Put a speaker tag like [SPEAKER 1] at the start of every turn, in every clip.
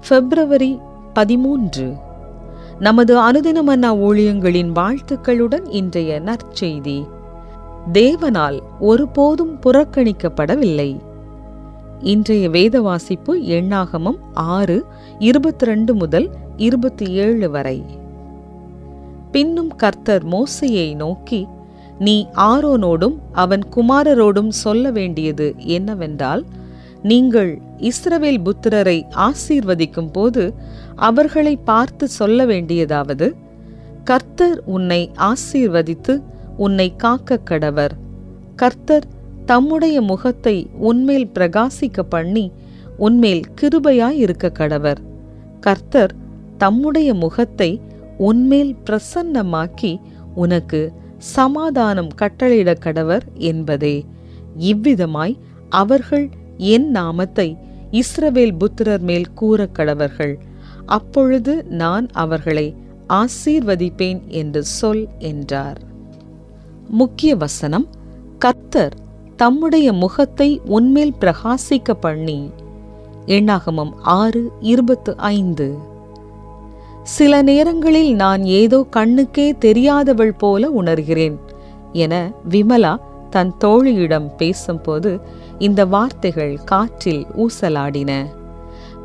[SPEAKER 1] பிப்ரவரி பதிமூன்று. நமது அனுதினமன்னா ஊழியங்களின் வாழ்த்துக்களுடன் இன்றைய நற்செய்தி. தேவனால் ஒருபோதும் புறக்கணிக்கப்படவில்லை. இன்றைய வேத வாசிப்பு எண்ணாகமம் ஆறு இருபத்தி ரெண்டு முதல் இருபத்தி ஏழு வரை. பின்னும் கர்த்தர் மோசையை நோக்கி நீ ஆரோனோடும் அவன் குமாரரோடும் சொல்ல வேண்டியது என்னவென்றால் நீங்கள் இஸ்ரவேல் புத்திரரை ஆசீர்வதிக்கும் போது அவர்களை பார்த்து சொல்ல வேண்டியதாவது கர்த்தர் உன்னை ஆசீர்வதித்து உன்னை காக்க கடவர். கர்த்தர் தம்முடைய முகத்தை உன்மேல் பிரகாசிக்க பண்ணி உன்மேல் கிருபையாயிருக்க கடவர். கர்த்தர் தம்முடைய முகத்தை உன்மேல் பிரசன்னமாக்கி உனக்கு சமாதானம் கட்டளையிட கடவர் என்பதே. இவ்விதமாய் அவர்கள் என் நாமத்தை இஸ்ரவேல் புத்திரர் மேல் கூற கடவர்கள். அப்பொழுது நான் அவர்களை ஆசீர்வதிப்பேன் என்று சொல் என்றார். முக்கிய வசனம் கத்தர் தம்முடைய முகத்தை உன்மேல் பிரகாசிக்க பண்ணி. எண்ணாகமம் ஆறு இருபத்து ஐந்து. சில நேரங்களில் நான் ஏதோ கண்ணுக்கே தெரியாதவள் போல உணர்கிறேன் என விமலா தன் தோழியிடம் பேசும்போது இந்த வார்த்தைகள் காற்றில் ஊசலாடின.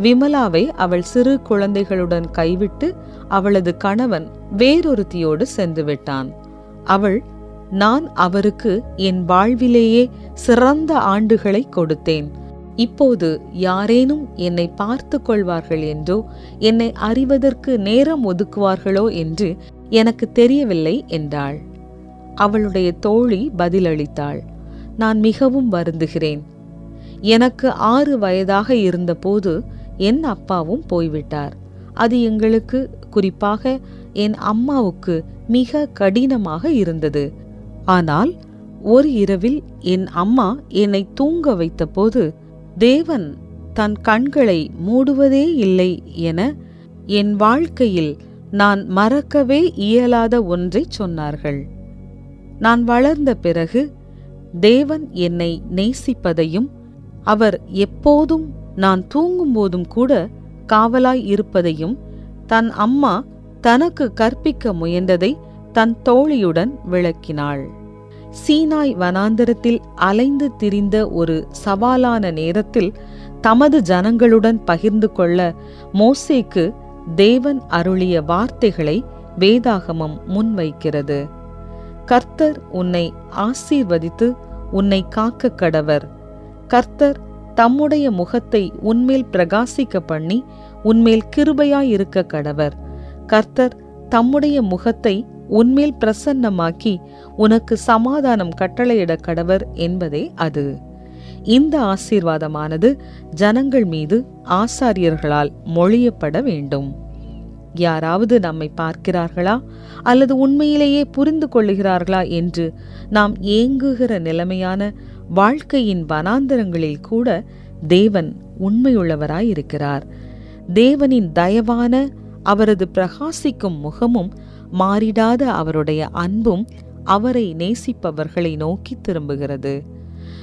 [SPEAKER 1] விமலாவை அவள் சிறு குழந்தைகளுடன் கைவிட்டு அவளது கணவன் வேறொருத்தியோடு சென்று விட்டான். அவள் நான் அவருக்கு என் வாழ்விலேயே சிறந்த ஆண்டுகளை கொடுத்தேன். இப்போது யாரேனும் என்னை பார்த்து கொள்வார்கள் என்றோ என்னை அறிவதற்கு நேரம் ஒதுக்குவார்களோ என்று எனக்கு தெரியவில்லை என்றாள். அவளுடைய தோழி பதிலளித்தாள். நான் மிகவும் வருந்துகிறேன். எனக்கு ஆறு வயதாக இருந்தபோது என் அப்பாவும் போய்விட்டார். அது எங்களுக்கு குறிப்பாக என் அம்மாவுக்கு மிக கடினமாக இருந்தது. ஆனால் ஒரு இரவில் என் அம்மா என்னை தூங்க வைத்தபோது தேவன் தன் கண்களை மூடுவதே இல்லை என என் வாழ்க்கையில் நான் மறக்கவே இயலாத ஒன்றை சொன்னார்கள். நான் வளர்ந்த பிறகு தேவன் என்னை நேசிப்பதையும் அவர் எப்போதும் நான் தூங்கும்போதும் கூட காவலாய் இருப்பதையும் தன் அம்மா தனக்கு கற்பிக்க முயன்றதை தன் தோழியுடன் விளக்கினாள். சீனாய் வனாந்தரத்தில் அலைந்து திரிந்த ஒரு சவாலான நேரத்தில் தமது ஜனங்களுடன் பகிர்ந்து கொள்ள மோசேக்கு தேவன் அருளிய வார்த்தைகளை வேதாகமம் முன்வைக்கிறது. கர்த்தர் உன்னை ஆசீர்வதித்து உன்னை காக்க கடவர் கர்த்தர் தம்முடைய முகத்தை உன்மேல் பிரகாசிக்க பண்ணி உன்மேல் கிருபையாயிருக்க கடவர். கர்த்தர் தம்முடைய முகத்தை உன்மேல் பிரசன்னமாக்கி உனக்கு சமாதானம் கட்டளையிட கடவர் என்பதே அது. இந்த ஆசீர்வாதமானது ஜனங்கள் மீது ஆசாரியர்களால் மொழியப்பட வேண்டும். யாராவது நம்மை பார்க்கிறார்களா? அல்லது உண்மையிலேயே புரிந்து கொள்ளுகிறார்களா என்று நாம் ஏங்குகிற நிலைமையான வாழ்க்கையின் வனாந்தரங்களில் கூட தேவன் உண்மையுள்ளவராயிருக்கிறார். தேவனின் தயவான அவரது பிரகாசிக்கும் முகமும் மாறிடாத அவருடைய அன்பும் அவரை நேசிப்பவர்களை நோக்கி திரும்புகிறது.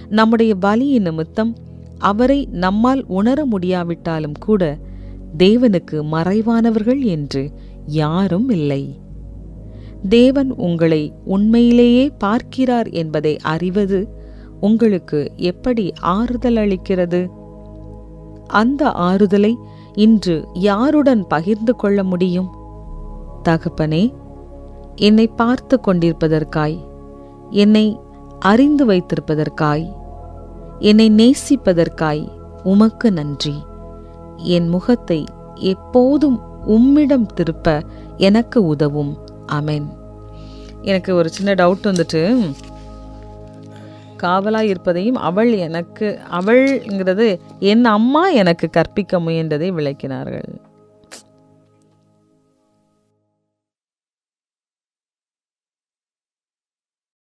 [SPEAKER 1] நம்முடைய பலியின் நிமித்தம் அவரை நம்மால் உணர முடியாவிட்டாலும் கூட தேவனுக்கு மறைவானவர்கள் என்று யாரும் இல்லை. தேவன் உங்களை உண்மையிலேயே பார்க்கிறார் என்பதை அறிவது உங்களுக்கு எப்படி ஆறுதல் அளிக்கிறது? அந்த ஆறுதலை இன்று யாருடன் பகிர்ந்து கொள்ள முடியும்? தகப்பனே என்னை பார்த்து கொண்டிருப்பதற்காய் என்னை அறிந்து வைத்திருப்பதற்காய் என்னை நேசிப்பதற்காய் உமக்கு நன்றி. என் முகத்தை எப்போதும் உம்மிடம் திருப்ப எனக்கு உதவும். அமென் எனக்கு ஒரு சின்ன டவுட் வந்துட்டு. காவலாய் இருப்பதையும் அவள் எனக்கு அவள்ங்கிறது என் அம்மா எனக்கு கற்பிக்க முயன்றதை விளக்கினார்கள்.